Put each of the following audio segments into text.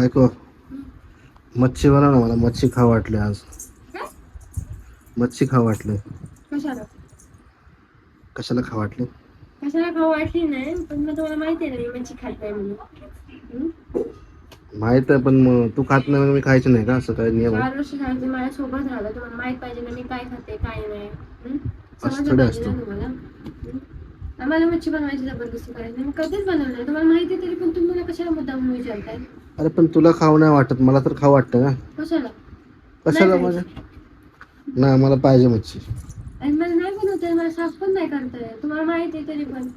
बायको मच्छी बनव ना मला मच्छी खा वाटले आज? मच्छी खा वाटले कशाला कशाला खा वाटले कशाला खाऊ वाटली नाही पण मग तुम्हाला माहिती आहे ना मी मच्छी खात नाही म्हणून हम्म? माहीत आहे पण मग तू खात नाही मग मी खायचं नाही का असं काय नियम आहे? चार वर्ष झाले माझ्या सोबत राहिला तुम्हाला माहीत पाहिजे ना मी काय खाते काय नाही? असं समजलं थोडं पाहिजे ना असतं. तुम्हाला हम्म? आम्हाला मच्छी बनवायची जबरदस्ती करायची नाही. मी कधीच बनवलं नाही तुम्हाला माहिती आहे तरी पण तुम्ही मला कशाला मुद्दाम विचारताय अरे पण तुला खाऊ नाही वाटत मला तर खाऊ वाटतं ना कशाला कशाला नाही म्हणजे नाही मला पाहिजे मच्छी आणि मला नाही बनवता मला साफ पण नाही करता येत. तुम्हाला माहिती आहे तरी पण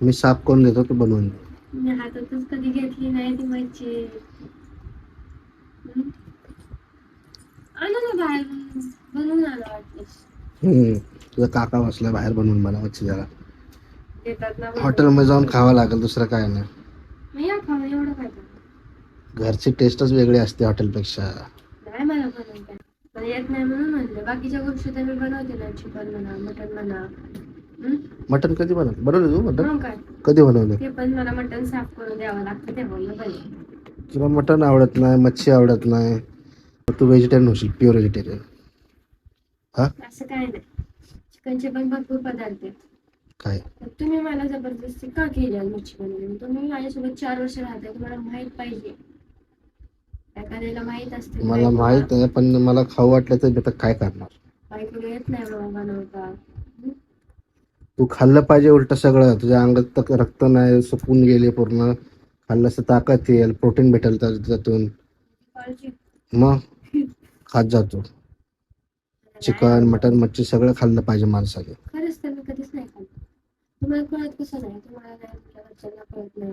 मी साफ करून देतो तू बनवून दे. मी हातातच कधी घेतली नाही ती मच्छी हम्म? आणा ना बाहेर बनवून आणा वाटलीस हम्म. तुझा काका बसला बाहेर बनवून मला मच्छी जरा देतात ना बनवून. हॉटेलमध्ये जाऊन खावं लागेल दुसरं काय नाही या एवढं काय? घरची टेस्टच वेगळी असते हॉटेलपेक्षा. नाही मला बनवता मला येत नाही म्हणून म्हणलं. बाकीच्या गोष्टी तर मी बनवते ना. चिकन म्हणा मटन म्हणा? मटन कधी बनवलं बनवलं तू मटन मग काय? कधी बनवलं? ते पण मला मटन साफ करून द्यावं लागतं तेव्हा मी बनवते तुला मटन आवडत नाही मच्छी आवडत नाही तू व्हेजिटेरियन होशील प्युअर व्हेजिटेरियन हा? असं काय नाही. चिकनचे पण भरपूर पदार्थ आहेत. काय? तर तुम्ही मला जबरदस्ती का केली आज मच्छी बनवली? तुम्ही माझ्यासोबत चार वर्ष राहताय तुम्हाला माहीत पाहिजे. एखाद्याला माहीत असते मला माहीत आहे पण मला खाऊ वाटलं तर मी आता काय करणार? बायकोला येत नाही मग बनवता. तू खाल्लं पाहिजे उलट सगळं. तुझ्या अंगात तर रक्त नाही सुकून गेले पूर्ण. खाल्लं असं ताकद येईल प्रोटीन भेटेल त्या- त्यातून. काळजी मग? खात जातो चिकन मटन मच्छी सगळं खाल्लं पाहिजे माणसाने. खरंच तर मी कधीच नाही खाल्लं. तुम्हाला कळत कसं नाही? तुम्हाला नाही तुमच्या घरच्यांना कळत नाही.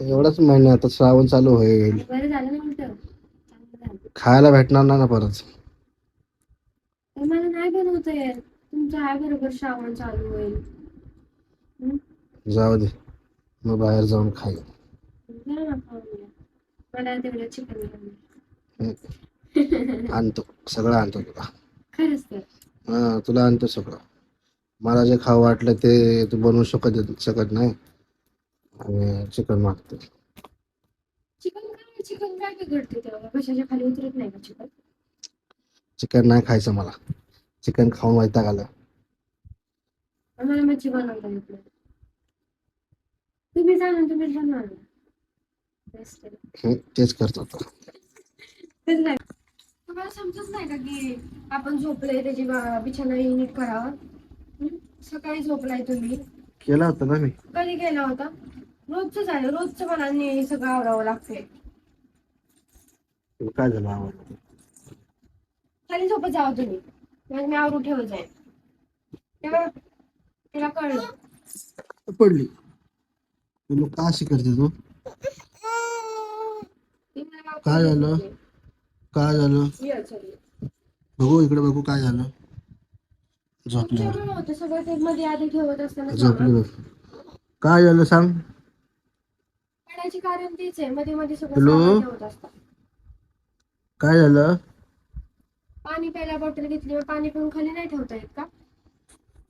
एवढाच महिना आता श्रावण चालू होईल. बरं झालं खायला भेटणार नाही ना परत. तर मला नाही बनवता येत. तुमचं आहे बरोबर श्रावण चालू होईल. हम्म? जाऊ दे. मग बाहेर जाऊन. मला तेवढं चिकन आणतो. सगळं आणतो तुला. खरंच तर. हा तुला आणतो सगळं. मला जे खाऊ वाटलं ते तू बनवू शकत शकत नाही. आणि चिकन मागतो. चिकन काय चिकन काय तेव्हा? कशाच्या खाली उतरत नाही का चिकन? चिकन नाही खायचं मला. चिकन खाऊन वैताग आलं आम्हाला मच्छी बनवता येत नाही. तुम्ही जाणून बनवा तेच करतो आता तर नाही. तुम्हाला समजत नाही का की आपण झोपलोय त्याची बा- बिछाना नीट करावा? हं? सकाळी झोपलाय तुम्ही. केला होता ना मी. कधी गेला होता? रोजच झालं रोजचं मला सगळं आवरावं लागतंय. तुला काय झालं आवडलं खाली झोपत जावा तुम्ही मग मी आवरून ठेवत जाईल तेव्हा तिला कळलं. पडली. तुला का करते तू ती मला माफ काय झालं? काय झालं? ये, चल. बघू इकडे बघू काय झालं. झोपली होतं सगळं ते मध्ये आधी ठेवत असताना झोपली बघ काय झालं सांग? पडायचे कारण तेच आहे. मध्ये मध्ये सगळं हॅलो? काय झालं? पाणी प्यायला बॉटल घेतली मग पाणी पिऊन खाली नाही ठेवता येत का?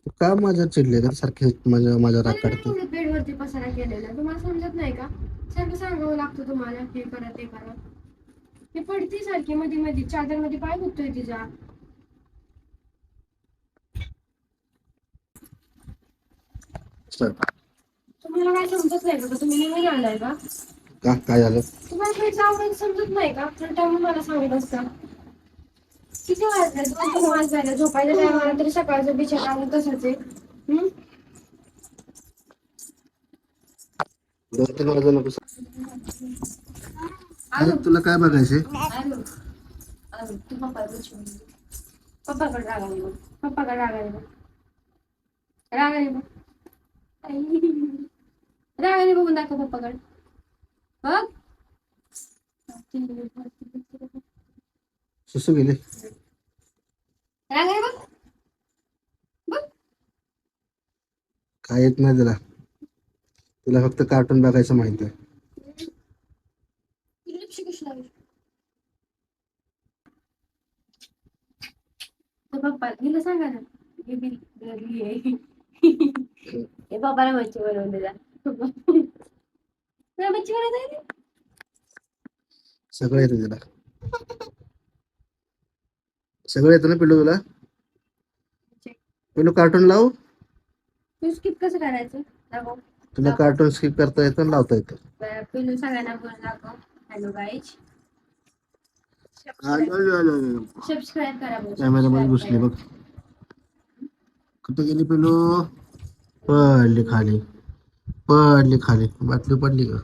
तू का माझ्या चिडले का सारखे माझ्या माझ्या राग मला नाही काढते बेडवरती पसारा केलेला. तुम्हाला समजत नाही का? सारखं सांगावं लागतं तुम्हाला हे करा ते करा. ते पडते सारखी मध्ये मध्ये. चादरमध्ये पाय दुखतोय तिचा. चल. काय समजत नाही का? तुम्ही आलाय का का? काय झालं? तुम्हाला खायचं आवडत समजत नाही का? तर टाइम मला सांगत असता. किती वाजले? दोन तीन वाजले. झोपायला तरी सकाळचं बिछाना आणून तसंच आहे. हम्म? दोन तीन वाजता नको आलो. अरे, तुला काय बघायचे आलो. आलो. तू पप्पा पप्पाकडे राग आली बघ. पप्पाकडे राग आली बघ. राग आली बघ. आई. राग आली बघून दाखव पप्पाकडे. बघ. सुसू गेले. बघ. बघ. काय येत नाही तुला. तुला फक्त कार्टून बघायचं माहिती आहे. तुला पप्पा हिला सांगा ना. हे बी घरी आहे. हे पप्पाला मच्छी बनवून दिला सगळं येतं तिला सगळं येतं ना पिलू तुला? पिलू कार्टून लावू. तू स्किप कसं करायचं? दाखव. तुला कार्टून स्किप करता येतं लावता येतं. बरं, पिलू सगळ्यांना बोल दाखव. हॅलो गाईज सबस्क्राईब करा. कॅमेरामध्ये घुसली बघ. कुठे गेली पिलू पडली खाली. पडली खाली बाटली पडली का?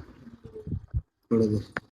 पडू